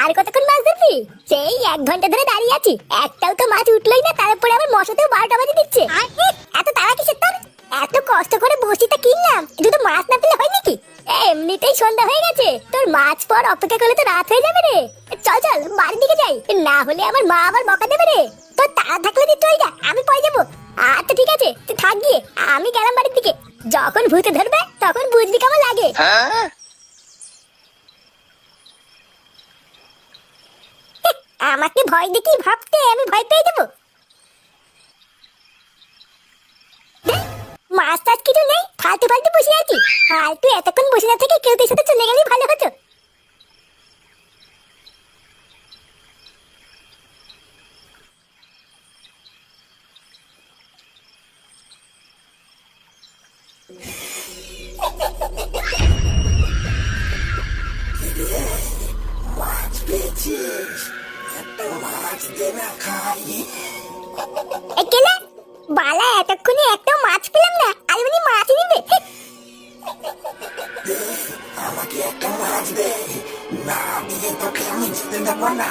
আর কতক্ষণ মাছ ধরবি? সেই এক ঘণ্টা ধরে দাঁড়িয়ে আছি। একটাও তো মাছ উঠলোই না তারপরে আবার মশাতেও বারোটা বাজে দিচ্ছে। এত তাড়া কিসের তোর? এত কষ্ট করে বসিটা কিনলাম শুধু মাছ না পেলে হয় নাকি? এমনিতেই সন্ধ্যা হয়ে গেছে, তোর মাছ পর অপেক্ষা করলে তো রাত হয়ে যাবে রে। চল চল, বাড়ির দিকে যাই, না হলে আমার মা আবার বকা দেবে রে। তোর তাড়া থাকলে তুই চল যা, আমি পরে যাব। আচ্ছা ঠিক আছে, তুই থাক গিয়ে, আমি গেলাম বাড়ির দিকে। যখন ভূতে ধরবে, তখন বুঝবি কেমন লাগে। আমাকে ভয় দেখি ভাবতে আমি ভয় পেয়ে যাব। মাছ টাছ কিছু নেই, ফালতু ফালতু বসে আছি। ফালতু এতক্ষণ বসে না থেকে কেউ তোর সাথে চলে গেলেই ভালো হতো। এ কেলে বালা, এতক্ষণে একটা মাছ পেলাম না। আর উনি মাছ নিবে। আমাকে একটা মাছ দে। না দিয়ে তোকে আমি যেতে দেবো না।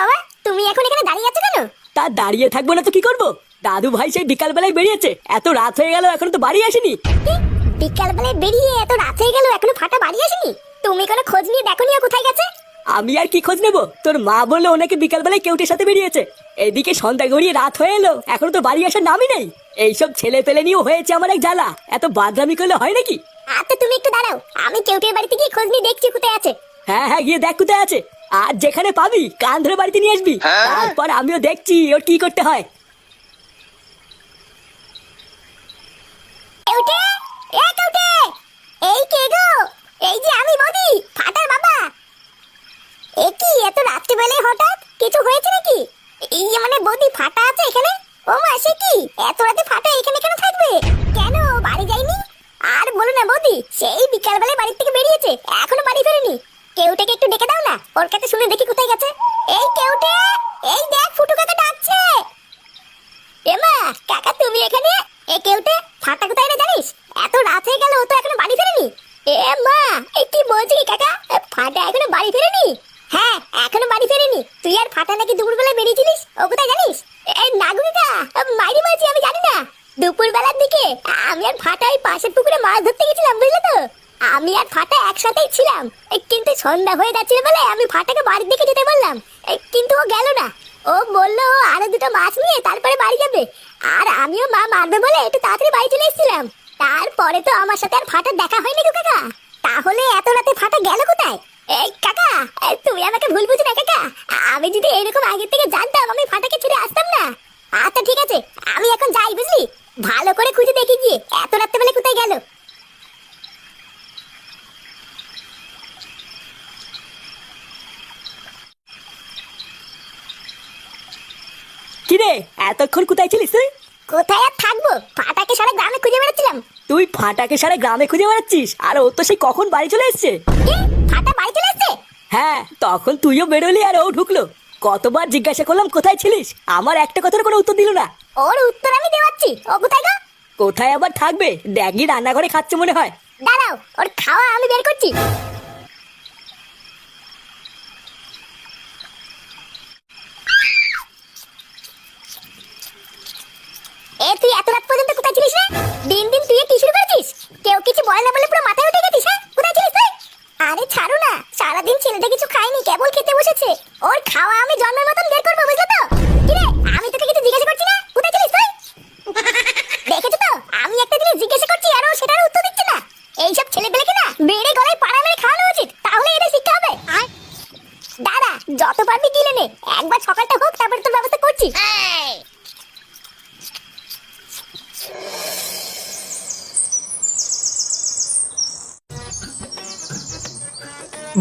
বাবা? তুমি এখন এখানে দাঁড়িয়ে আছো কেন? তা দাঁড়িয়ে থাকব না তো কি করব? দাদু ভাই সেই বিকাল বেলায় বেরিয়েছে। এত রাত হয়ে গেল এখনও তো বাড়ি আসেনি। কি? বিকাল বেলায় বেরিয়ে এত রাত হয়ে গেল এখনও ফাটা বাড়ি আসেনি? তুমি কোনো খোঁজ নিয়ে দেখো নিও কোথায় গেছে? আমি আর কি খোঁজ নেব? তোর মা বলল ওনাকে বিকাল বেলায় কেউটের সাথে বেরিয়েছে। এদিকে সন্ধ্যা গড়িয়ে রাত হয়ে এলো এখনও তো বাড়ি আসার নামই নেই। এইসব ছেলে পেলে নিয়েও হয়েছে আমার এক জ্বালা। এত বাদরামি করলে হয় নাকি? আচ্ছা তুমি একটু দাঁড়াও। আমি কেউটের বাড়িতে গিয়ে খোঁজ নিয়ে দেখছি কোথায় আছে। হ্যাঁ হ্যাঁ গিয়ে দেখ কোথায় আছে। আর যেখানে পাবি কান ধরে বাড়িতে নিয়ে আসবি। তারপর আমিও দেখছি ওর কি করতে হয়। কেউটে এ কেউটে এই কে গো? এই যে আমি বদি ফাটার বাবা। এ কি এত রাত্রিবেলায় হঠাৎ কিছু হয়েছে নাকি? এই মানে বদি ফাটা আছে এখানে? ও মা সে কি? এত রাতে ফাটা এখানে কেন থাকবে? কেন বাড়ি যায়নি? আর বলো না বৌদি সেই বিকাল বেলায় বাড়ি থেকে বেরিয়েছে এখনও বাড়ি ফেরেনি। কেউটাকে একটু ডেকে দাও না। ওর কাছে শুনে দেখি কোথায় গেছে। এই কেউটে এই দেখ ফুটু কাকা ডাকছে। এমা কাকা তুমি এখানে? এ কেউটে ফাটা কোথায় রে জানিস? এত রাত হয়ে গেল ও তো এখনও বাড়ি ফেরেনি। এ মা এই কি বলছিস কাকা? ফাটা এখনও বাড়ি ফেরেনি? হ্যাঁ এখনও বাড়ি ফেরেনি। তুই আর ফাটা নাকি দুপুরবেলা বেরিয়েছিলিস? ও কোথায় জানিস? এই নাগুরিকা মাইরি মারছি আমি জানি না। দুপুর বেলার দিকে আমি আর ফাটা ওই পাশের পুকুরে মাছ ধরতে গেছিলাম বুঝলে তো? আমি আর ফাটা একসাথেই ছিলাম। এ, কিন্তু সন্ধ্যা হয়ে যাচ্ছিল বলে আমি ফাটাকে বাড়ির দিকে যেতে বললাম। কিন্তু ও গেল না। ও বলল আরও দুটো মাছ নিয়ে তারপরে বাড়ি যাবে। আর আমিও মা মারবে বলে একটু তাড়াতাড়ি বাড়ি চলে এসেছিলাম। তারপরে তো আমার সাথে আর ফাটার দেখা হয়নি গো কাকা। তাহলে এত রাতে ফাটা গেল কোথায়? এই, কাকা তুমি আমাকে ভুল বুঝো না কাকা। আমি যদি এরকম আগে থেকে জানতাম আমি ফাটাকে ছেড়ে আসতাম না। আচ্ছা ঠিক আছে, আমি এখন যাই, বুঝলি? ভালো করে খুঁজে দেখি গিয়ে, এত রাত্রে বেলা কোথায় গেল? কিরে এতক্ষণ কোথায় ছিলিস তুই? কোথায় আর থাকব? ফাটাকে সারা গ্রামে খুঁজে বেড়াচ্ছিলাম। তুই ফাটাকে সারা গ্রামে খুঁজে বেড়াচ্ছিস? আর ও তো সেই কখন বাড়ি চলে এসছে? ফাটা বাড়ি চলে এসছে? হ্যাঁ তখন তুইও বেরোলি আর ও ঢুকলো। কতবার জিজ্ঞাসা করলাম কোথায় ছিলিস? আমার একটা কথার কোনো উত্তর দিল না। ওর উত্তর আমি দেওয়াচ্ছি। ও কোথায় গো? কোথায় আবার থাকবে? ড্যাগি রান্নাঘরে খাচ্ছে মনে হয়। দাঁড়াও ওর খাওয়া আমি বের করছি। তুই এত রাত পর্যন্ত কোথায় ছিলিস?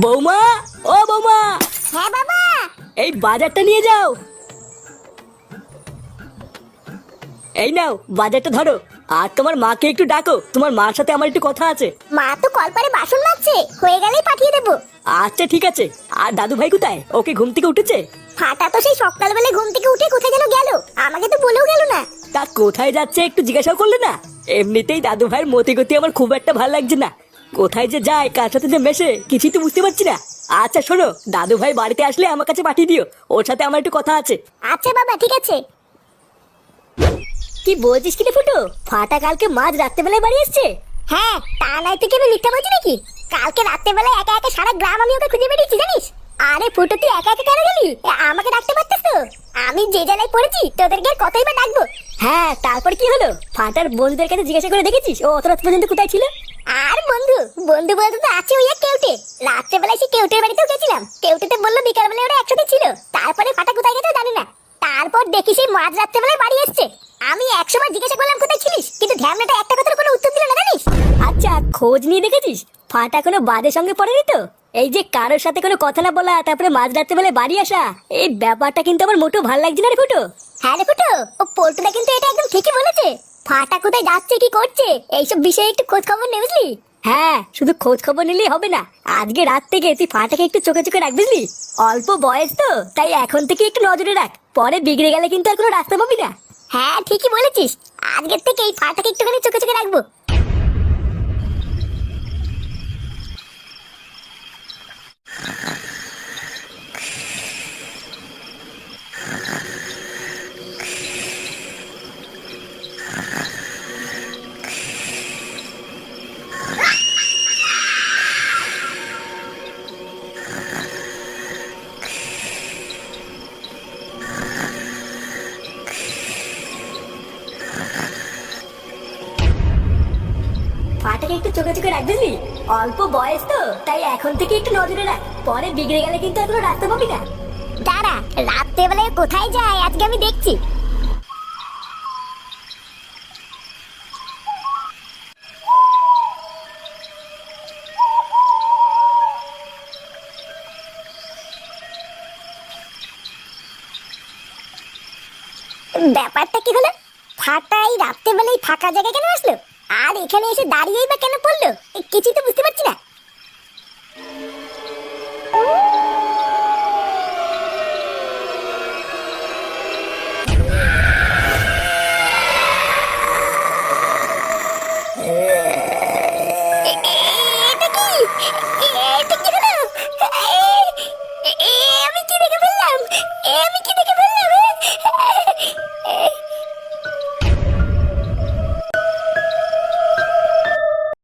বৌমা ও বৌমা। হ্যাঁ বাবা। এই বাজারটা নিয়ে যাও। এই নাও বাজারটা ধরো। আর তোমার মাকে একটু ডাকো তোমার মার সাথে আমার একটু কথা আছে। মা তো কলপারে বাসন মাজছে হয়ে গেলেই পাঠিয়ে দেবো। আচ্ছা ঠিক আছে। আর দাদু ভাই কোথায়? ওকে ঘুম থেকে উঠেছে? ফাটা তো সেই সকালবেলা ঘুম থেকে উঠে কোথায় যেন গেল। আমাকে তো বলেও গেল না। তা কোথায় যাচ্ছে একটু জিজ্ঞাসাও করলে না? এমনিতেই দাদু ভাইয়ের মতি গতি আমার খুব একটা ভালো লাগছে না। কোথায় যে যায় কার সাথে যে মেশে কিছুই তো বুঝতে পারছি না। আচ্ছা শোনো দাদু ভাই বাড়িতে আসলে আমার কাছে পাঠিয়ে দিও ওর সাথে আমার একটু কথা আছে। আচ্ছা বাবা ঠিক আছে। কি বলছিস কি রে ফুটো? ফাটা কালকে মাঝ রাত্রেবেলায় বাড়ি এসছে হ্যাঁ তা নয় তুই কি আমি মিথ্যা বলছি নাকি? কালকে রাত্রেবেলায় একা একা সারা গ্রাম আমি ওকে খুঁজে বেরিয়েছি জানিস? আরে ফুটো তুই একা একা কেন গেলি? আমাকে ডাকতে পারতিস তো? আমি যে জেলায় পড়েছি তোদেরকে কতই বা ডাকবো? হ্যাঁ তারপর কি হলো? ফাটার বন্ধুদের কাছে জিজ্ঞাসা করে দেখেছিস? ও অত রাত পর্যন্ত কোথায় ছিল? আর বন্ধু বন্ধু বলতে তো আছে ওই এক কেউটে। রাত্রেবেলায় সে কেউটের বাড়িতেও গেছিলাম। কেউটেতে বলল বিকালবেলায় ওরা একসাথে ছিল। তারপরে ফাটা কোথায় গেছে জানি না। তারপর দেখি সেই মাঝ রাত্রেবেলায় বাড়ি এসছে। আমি একসময় জিজ্ঞাসা করলাম, কোথায় ছিলিস? কিন্তু ধ্যানটা একটা কথার কোনো উত্তর দিল না, জানিস? আচ্ছা খোঁজ নিয়ে দেখেছিস? ফাটা কোনো বাদের সঙ্গে পড়েনি তো? এই যে কারোর সাথে কোনো কথা না বলা, তারপরে মাঝ রাত্রেবেলায় বাড়ি আসা, এই ব্যাপারটা কিন্তু আমার মোটেও ভালো লাগছে না রে ফুটো। হ্যাঁ রে ফুটো, ও পোল্টুটা কিন্তু এটা একদম ঠিকই বলেছে। ফাটা কোথায় যাচ্ছে কি করছে? এইসব বিষয়ে একটু খোঁজ খবর নে বুঝলি? হ্যাঁ শুধু খোঁজ খবর নিলেই হবে না। আজকে রাত থেকে তুই ফাটাকে একটু চোখে চোখে রাখ বুঝলি? অল্প বয়স তো তাই এখন থেকে একটু নজরে রাখ। পরে বিগড়ে গেলে কিন্তু আর কোনো রাস্তা পাবি না। হ্যাঁ ঠিকই বলেছিস। আজকের থেকে এই ফাটাকে একটুখানি চোখে চোখে রাখব। ফাটাকে একটু চোখে চোখে রাখ বুঝলি অল্প বয়স তো, তাই এখন থেকে একটু নজরে রাখ। পরে বিগড়ে গেলে কিন্তু আর কোনো রাস্তা পাবি না। দাঁড়া, রাত্রেবেলায় কোথায় যায়? আজকে আমি দেখছি। ব্যাপারটা কি হলো? ফাটা এই রাত্রেবেলায় ফাঁকা জায়গায় কেন আসলো? আর এখানে এসে দাঁড়িয়েই বা কেন পড়ল? কিছু তো